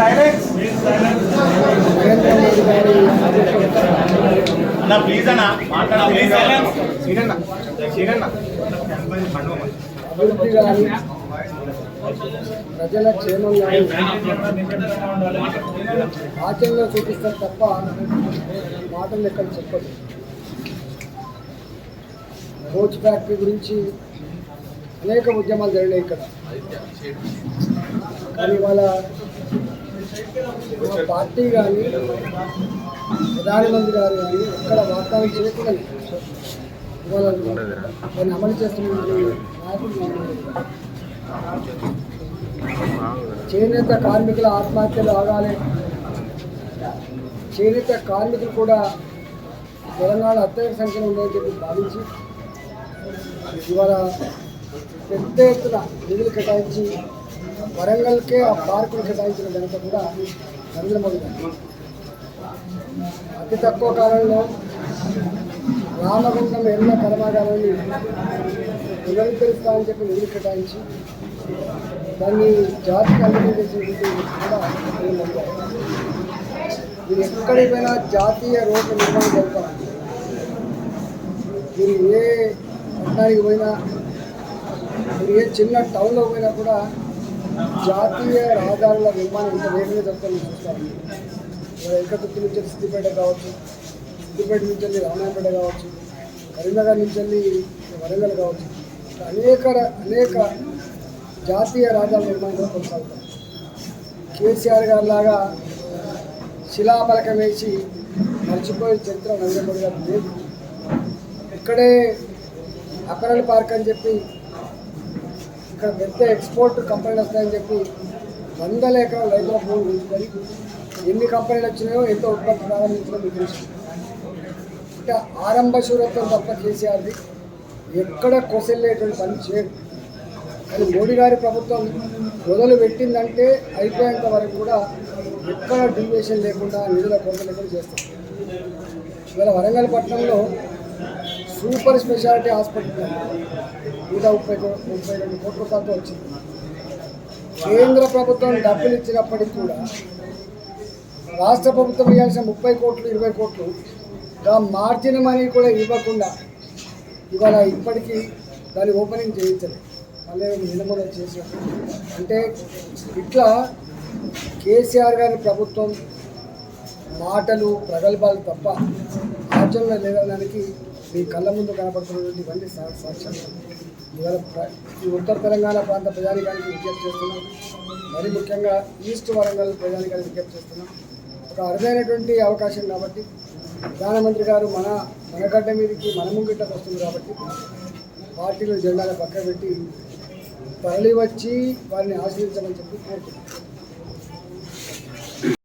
నరేంద్ర అన్న ప్లీజ్ అన్న ప్రజల క్షేమం కానీ ఆచరణలో చూపిస్తారు తప్ప మాటలు ఎక్కడ చెప్పదు కోచ్ ఫ్యాక్టరీ గురించి అనేక ఉద్యమాలు జరిగినాయి ఇక్కడ కానీ వాళ్ళ పార్టీ కానీ ప్రధానమంత్రి గారు కానీ ఎక్కడ వాగ్దానం చేయకుండా దాన్ని అమలు చేస్తున్న చేనేత కార్మికుల ఆత్మహత్యలు ఆగాలి. చేనేత కార్మికులు కూడా తెలంగాణ అత్యధిక సంఖ్యలో ఉందని చెప్పి భావించి ఇవాళ పెద్ద ఎత్తున నిధులు కేటాయించి వరంగల్కే ఆ పార్కులు కేటాయించిన ఘనత కూడా నరేంద్ర మోదీ గారు. అతి తక్కువ కాలంలో రామగుండం ఎన్నో కర్మాగారాన్ని పునరుద్ధరిస్తామని చెప్పి నిధులు కేటాయించి దాన్ని జాతికి అంకితం చేసినటువంటి కూడా నరేంద్ర మోదీ మీరు ఎక్కడికి పోయినా జాతీయ రోడ్డు నిర్మాణం జరుగుతారు మీరు ఏ పట్టణానికి పోయినా మీరు ఏ చిన్న టౌన్లో పోయినా కూడా జాతీయ రహదారుల నిర్మాణం ఇంత వేగంగా జరుగుతుందని చూస్తారు. ఇక్కడ నుంచి వెళ్ళి సిద్దిపేట కావచ్చు సిద్దిపేట నుంచి వెళ్ళి రామాయణపేట కావచ్చు కరీంనగర్ నుంచి వెళ్ళి వరంగల్ కావచ్చు అనేక అనేక జాతీయ రాజాల నిర్మాణం కూడా కొనసాగుతాయి. కేసీఆర్ గారి లాగా శిలాఫలకం వేసి మర్చిపోయే చరిత్ర నరేంద్ర మోడీ గారు లేదు. ఇక్కడే అపరల్ పార్క్ అని చెప్పి ఇక్కడ పెద్ద ఎక్స్పోర్ట్ కంపెనీలు వస్తాయని చెప్పి వందల ఎకరాల రైతుల భూమి ఉంచుకొని ఎన్ని కంపెనీలు వచ్చినాయో ఎంత ఉత్పత్తి ప్రారంభించినా మీకు తెలుసు. అంటే ఆరంభ శూరత్వం తప్ప కేసీఆర్ది ఎక్కడ కొసెళ్ళేటువంటి పని చేయదు కానీ మోడీ గారి ప్రభుత్వం మొదలు పెట్టిందంటే అయిపోయేంత వరకు కూడా ఎక్కడ డివియేషన్ లేకుండా నిధుల కొరత లేకుండా చేస్తారు. ఇవాళ వరంగల్ పట్టణంలో సూపర్ స్పెషాలిటీ హాస్పిటల్. ఉంది. నూట ముప్పై ముప్పై రెండు కోట్ల దాకా వచ్చింది. కేంద్ర ప్రభుత్వం డబ్బులు ఇచ్చినప్పటికి కూడా రాష్ట్ర ప్రభుత్వం ఇవ్వాల్సిన ముప్పై కోట్లు ఇరవై కోట్లు గా మార్జిన్ మనీ కూడా ఇవ్వకుండా ఇవాళ ఇప్పటికీ దాన్ని ఓపెనింగ్ చేయించలేదు మళ్ళీ నిలమల చేసినట్టు అంటే ఇట్లా కేసీఆర్ గారి ప్రభుత్వం మాటలు ప్రగల్భాలు తప్ప ఆచరణ లేదనడానికి మీ కళ్ళ ముందు కనపడుతున్నటువంటి ఇవన్నీ సా- ఇవాళ ఈ ఉత్తర తెలంగాణ ప్రాంత ప్రజానికానికి విజ్ఞప్తి చేస్తున్నాం. మరి ముఖ్యంగా ఈస్ట్ వరంగల్ ప్రజానికానికి విజ్ఞప్తి చేస్తున్నాం. ఒక అరుదైనటువంటి అవకాశం కాబట్టి ప్రధానమంత్రి గారు మన మనగడ్డ మీదకి మన ముంగిట్లకు వస్తుంది కాబట్టి పార్టీలు జెండాలు పక్క పెట్టి తరలి వచ్చి వారిని ఆశ్రయించమని చెప్పి కోరుతున్నాం.